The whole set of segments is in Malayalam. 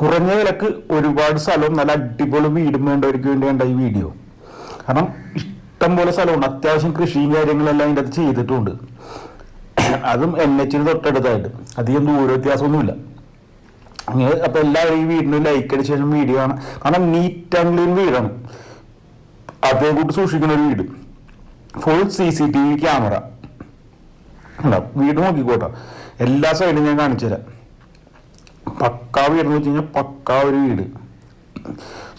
കുറഞ്ഞ വിലക്ക് ഒരുപാട് സ്ഥലവും നല്ല അടിപൊളി വീടും വേണ്ടവർക്ക് വേണ്ടിയാണ് ഈ വീഡിയോ. കാരണം ഇഷ്ടം പോലെ സ്ഥലമുണ്ട്. അത്യാവശ്യം കൃഷിയും കാര്യങ്ങളെല്ലാം അതിന്റെ അത് ചെയ്തിട്ടുണ്ട്. അതും എൻ എച്ചിന് തൊട്ടടുത്തായിട്ട്. അധികം ദൂര വ്യത്യാസമൊന്നുമില്ല. അങ്ങനെ അപ്പൊ എല്ലാവരും ഈ വീടിന് ലൈക്ക് അടിച്ച ശേഷം വീഡിയോ ആണ് കാരണം നീറ്റ് ആൻഡ് ക്ലീൻ വീടാണ്. അതേ കൂട്ട് സൂക്ഷിക്കുന്ന ഒരു വീട്. Full C C T V camera വീട് നോക്കിക്കോട്ടെ. എല്ലാ സൈഡും ഞാൻ കാണിച്ചു തരാം പക്കാ വീട് എന്ന് വെച്ച് കഴിഞ്ഞാൽ പക്കാ ഒരു വീട്.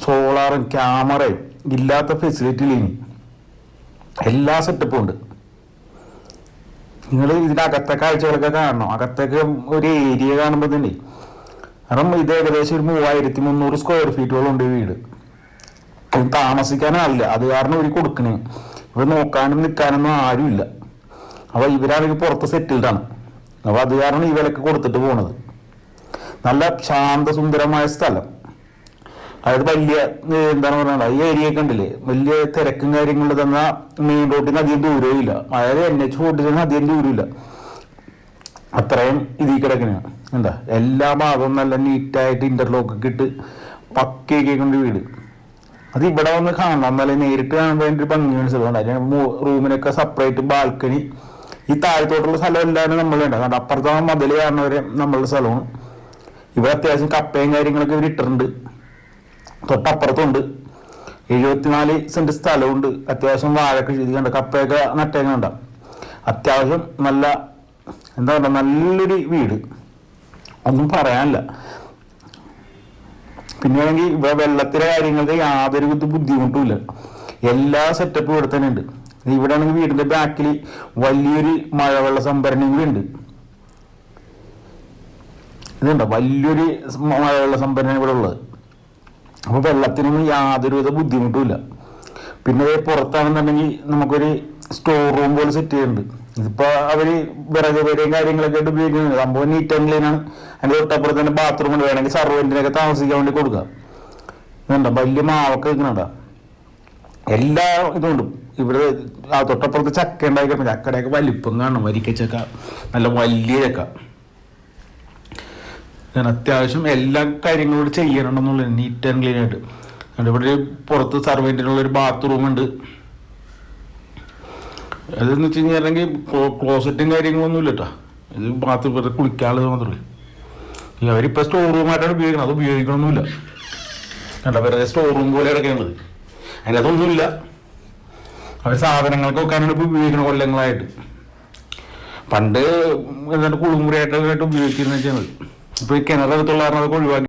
സോളാറും ക്യാമറയും ഇല്ലാത്ത ഫെസിലിറ്റി ഇനി? എല്ലാ സെറ്റപ്പും ഉണ്ട്. നിങ്ങൾ ഇതിന്റെ അകത്തെ കാഴ്ചകളൊക്കെ കാണണം. അകത്തൊക്കെ ഒരു ഏരിയ കാണുമ്പോൾ തന്നെ. കാരണം ഇത് ഏകദേശം ഒരു മൂവായിരത്തി മുന്നൂറ് സ്ക്വയർ ഫീറ്റോളം ഉണ്ട് വീട്. ഇത് താമസിക്കാനാളില്ല അത് കാരണം ഇവർ കൊടുക്കണേ. ഇവർ നോക്കാനും നിൽക്കാനൊന്നും ആരുമില്ല. അപ്പൊ ഇവരാണെങ്കിൽ പുറത്ത് സെറ്റിൽഡാണ് അപ്പൊ അത് കാരണം ഈ വിലക്ക് കൊടുത്തിട്ട് പോണത്. നല്ല ശാന്തസുന്ദരമായ സ്ഥലം. അതായത് വലിയ എന്താണ് പറയുക ഈ ഏരിയ ഒക്കെ ഉണ്ടല്ലേ? വലിയ തിരക്കും കാര്യങ്ങളും തന്ന മെയിൻ റോഡിന് അധികം ദൂരവും ഇല്ല. അതായത് എൻ എച്ച് ഫോർട്ടിന് അധികം ദൂരമില്ല അത്രയും ഇതിൽ കിടക്കുന്ന എന്താ? എല്ലാ ഭാഗവും നല്ല നീറ്റായിട്ട് ഇന്റർലോക്ക് ഒക്കെ ഇട്ട് പക്കയൊക്കെ കൊണ്ട് വീട്. അത് ഇവിടെ വന്ന് കാണണം. എന്നാലേ നേരിട്ട് കാണുമ്പോൾ അതിന്റെ ഒരു ഭംഗി അതിന് റൂമിനൊക്കെ സെപ്പറേറ്റ് ബാൽക്കണി ഈ താഴത്തോട്ടുള്ള സ്ഥലം എല്ലാവരും നമ്മളുണ്ട് കാരണം അപ്പുറത്താണ് മതിൽ കാണുന്നവരെ നമ്മളുടെ സ്ഥലമാണ്. ഇവിടെ അത്യാവശ്യം കപ്പയും കാര്യങ്ങളൊക്കെ ഇവർ ഇട്ടിട്ടുണ്ട്. തൊട്ടപ്പുറത്തുണ്ട്. എഴുപത്തിനാല് സെന്റ് സ്ഥലമുണ്ട് അത്യാവശ്യം വാഴൊക്കെ ചെയ്ത് കണ്ട കപ്പയൊക്കെ നട്ടേക്കുന്നുണ്ട് അത്യാവശ്യം നല്ല എന്താ പറയുക നല്ലൊരു വീട്. ഒന്നും പറയാനില്ല. പിന്നെയാണെങ്കിൽ ഇവിടെ വെള്ളത്തിലെ കാര്യങ്ങൾക്ക് യാതൊരു ബുദ്ധിമുട്ടുമില്ല എല്ലാ സെറ്റപ്പും ഇവിടെ തന്നെ ഉണ്ട് ഇവിടെ ആണെങ്കിൽ വീടിന്റെ ബാക്കിൽ വലിയൊരു മഴവെള്ള സംഭരണി ഉണ്ട്. ഇതുണ്ടോ? വലിയൊരു മഴവെള്ള സംഭരണി ഇവിടെ ഉള്ളത്. അപ്പോൾ വെള്ളത്തിനൊന്നും യാതൊരുവിധ ബുദ്ധിമുട്ടുമില്ല. പിന്നെ പുറത്താണെന്നുണ്ടെങ്കിൽ നമുക്കൊരു സ്റ്റോർ റൂം പോലെ സെറ്റ് ചെയ്യുന്നുണ്ട്. ഇതിപ്പോൾ അവർ വിറക് പേരെയും കാര്യങ്ങളൊക്കെ ആയിട്ട് ഉപയോഗിക്കുന്നുണ്ട്. സംഭവം നീറ്റ് ആൻഡ് ക്ലീനാണ് അതിന്റെ തൊട്ടപ്പുറത്ത് തന്നെ ബാത്റൂം ഉണ്ട്. വേണമെങ്കിൽ സർവന്റിനൊക്കെ താമസിക്കാൻ വേണ്ടി കൊടുക്കുക ഇതുണ്ടോ? വലിയ മാവൊക്കെ വെക്കുന്നുണ്ടോ എല്ലാ ഇതുണ്ട് ഇവിടെ ആ തൊട്ടപ്പുറത്ത് ചക്ക ഉണ്ടായിക്കഴിഞ്ഞാൽ ചക്കയുടെയൊക്കെ വലിപ്പം കാണണം വരിക്ക ചക്ക നല്ല വലിയ ചക്ക. ഞാൻ അത്യാവശ്യം എല്ലാ കാര്യങ്ങളും ചെയ്യണം എന്നുള്ളത് നീറ്റ് ആൻഡ് ക്ലീൻ ആയിട്ട്. അതുകൊണ്ട് ഇവിടെ പുറത്ത് സർവന്റിനുള്ള ഒരു ബാത്റൂം ഉണ്ട്. അതെന്ന് വെച്ച് കഴിഞ്ഞാൽ ക്ലോസറ്റും കാര്യങ്ങളൊന്നും ഇല്ല ഇത് ബാത്റൂം വെറുതെ കുളിക്കാനുള്ളത് മാത്രമേ അവരിപ്പോൾ സ്റ്റോർ റൂമായിട്ടാണ് ഉപയോഗിക്കുന്നത് അത് ഉപയോഗിക്കണമൊന്നുമില്ല. കണ്ട വെറുതെ സ്റ്റോർ റൂം പോലെ കിടക്കേണ്ടത് അതിന്റെ അതൊന്നുമില്ല അവർ സാധനങ്ങൾക്ക് വെക്കാനാണ് ഇപ്പോൾ ഉപയോഗിക്കുന്നത് കൊല്ലങ്ങളായിട്ട്. പണ്ട് എന്താണ് കുളിമുറിയായിട്ടൊക്കെ ഉപയോഗിക്കുന്നത് വെച്ചാൽ ഇപ്പോൾ ഈ കിണറെടുത്തുള്ള കാരണം അതൊക്കെ ഒഴിവാക്കി.